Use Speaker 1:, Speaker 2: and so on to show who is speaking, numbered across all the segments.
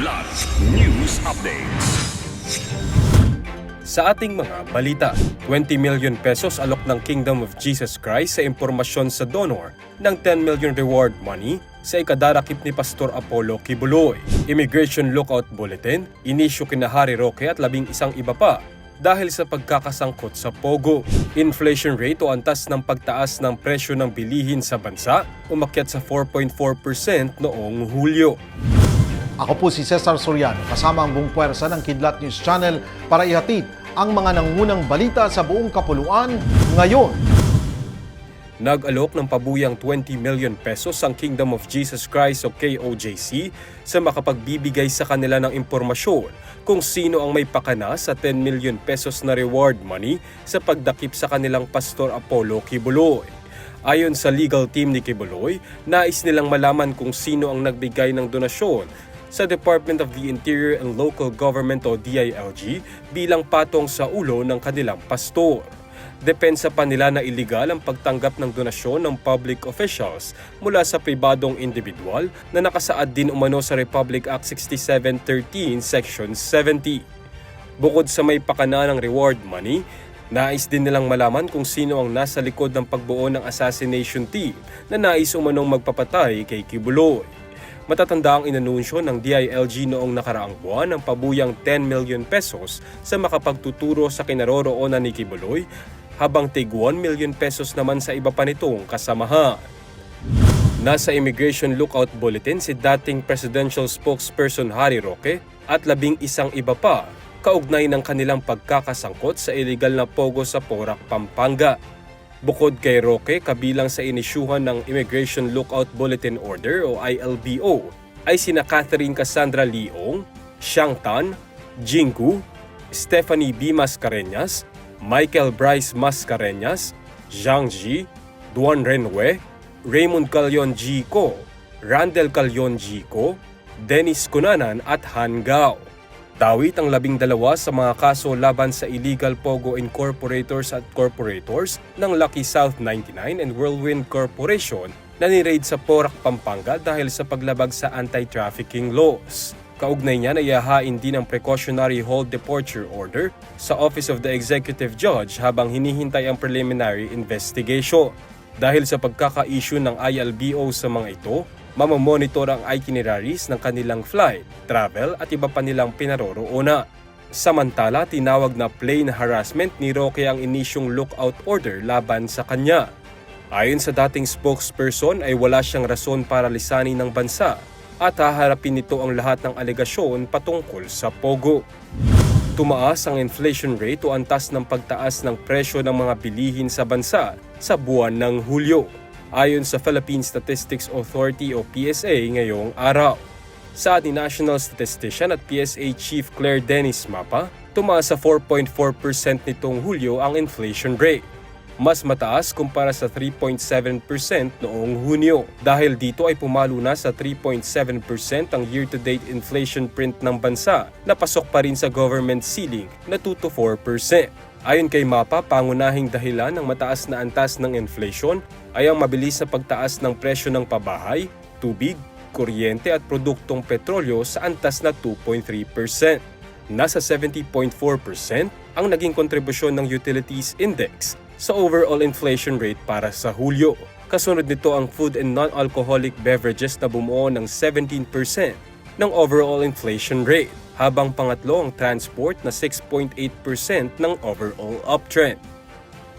Speaker 1: Kidlat News Updates.
Speaker 2: Sa ating mga balita, 20 million pesos alok ng Kingdom of Jesus Christ sa impormasyon sa donor ng 10 million reward money sa ikadarakip ni Pastor Apollo Kibuloy. Immigration Lookout Bulletin, inisyu kina Harry Roque at labing isang iba pa dahil sa pagkakasangkot sa Pogo. Inflation rate o antas ng pagtaas ng presyo ng bilihin sa bansa umakyat sa 4.4% noong Hulyo.
Speaker 3: Ako po si Cesar Soriano kasama ang buong puwersa ng Kidlat News Channel para ihatid ang mga nangunang balita sa buong kapuluan ngayon.
Speaker 2: Nag-alok ng pabuyang 20 million pesos ang Kingdom of Jesus Christ o KOJC sa makapagbibigay sa kanila ng impormasyon kung sino ang may pakana sa 10 million pesos na reward money sa pagdakip sa kanilang Pastor Apollo Kibuloy. Ayon sa legal team ni Kibuloy, nais nilang malaman kung sino ang nagbigay ng donasyon sa Department of the Interior and Local Government o DILG bilang patong sa ulo ng kanilang pastor. Depensa pa nila na iligal ang pagtanggap ng donasyon ng public officials mula sa pribadong individual na nakasaad din umano sa Republic Act 6713 Section 70. Bukod sa may pakana ng reward money, nais din nilang malaman kung sino ang nasa likod ng pagbuo ng assassination team na nais umanong magpapatay kay Kibuloy. Matatanda ang inanunsyo ng DILG noong nakaraang buwan ng pabuyang 10 million pesos sa makapagtuturo sa kinaroroonan ni Kibuloy habang tig 1 million pesos naman sa iba pa nitong kasamahan. Nasa Immigration Lookout Bulletin si dating presidential spokesperson Harry Roque at labing isang iba pa kaugnay ng kanilang pagkakasangkot sa illegal na pogo sa Porac, Pampanga. Bukod kay Roque, kabilang sa inisyuhan ng Immigration Lookout Bulletin Order o ILBO ay sina Catherine Cassandra Leong, Xiang Tan, Jinggu, Stephanie B. Mascareñas, Michael Bryce Mascareñas, Zhang Ji, Duan Renwe, Raymond Calyon G. Ko, Randall Calyon G. Ko, Dennis Cunanan at Han Gao. Dawit ang labing dalawa sa mga kaso laban sa illegal Pogo Incorporators at Corporators ng Lucky South 99 and Whirlwind Corporation na niraid sa Porac, Pampanga dahil sa paglabag sa anti-trafficking laws. Kaugnay niya na iahain din ang precautionary hold departure order sa Office of the Executive Judge habang hinihintay ang preliminary investigation. Dahil sa pagkaka-issue ng ILBO sa mga ito, mamamonitor ang itineraries ng kanilang flight, travel at iba pa nilang pinaroroona. Samantala, tinawag na plane harassment ni Roque ang inisyong lookout order laban sa kanya. Ayon sa dating spokesperson ay wala siyang rason para lisanin ng bansa at haharapin nito ang lahat ng alegasyon patungkol sa Pogo. Tumaas ang inflation rate o antas ng pagtaas ng presyo ng mga bilihin sa bansa sa buwan ng Hulyo ayon sa Philippine Statistics Authority o PSA ngayong araw. Sa ating National Statistician at PSA Chief Claire Dennis Mapa, tumaas sa 4.4% nitong Hulyo ang inflation rate. Mas mataas kumpara sa 3.7% noong Hunyo. Dahil dito ay pumalo na sa 3.7% ang year-to-date inflation print ng bansa na pasok pa rin sa government ceiling na 2 to 4%. Ayon kay MAPA, pangunahing dahilan ng mataas na antas ng inflation ay ang mabilis na pagtaas ng presyo ng pabahay, tubig, kuryente at produktong petrolyo sa antas na 2.3%. Nasa 70.4% ang naging kontribusyon ng Utilities Index sa overall inflation rate para sa Hulyo. Kasunod nito ang food and non-alcoholic beverages na bumuo ng 17% ng overall inflation rate, habang pangatlo ang transport na 6.8% ng overall uptrend.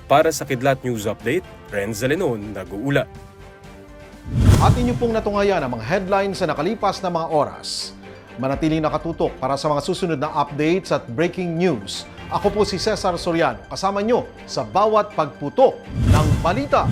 Speaker 2: Para sa Kidlat News Update, Renz Zalenon nag-uulat.
Speaker 3: At inyo pong natungayan ang mga headlines sa nakalipas na mga oras. Manatiling nakatutok para sa mga susunod na updates at breaking news. Ako po si Cesar Soriano, kasama nyo sa bawat pagputok ng balita.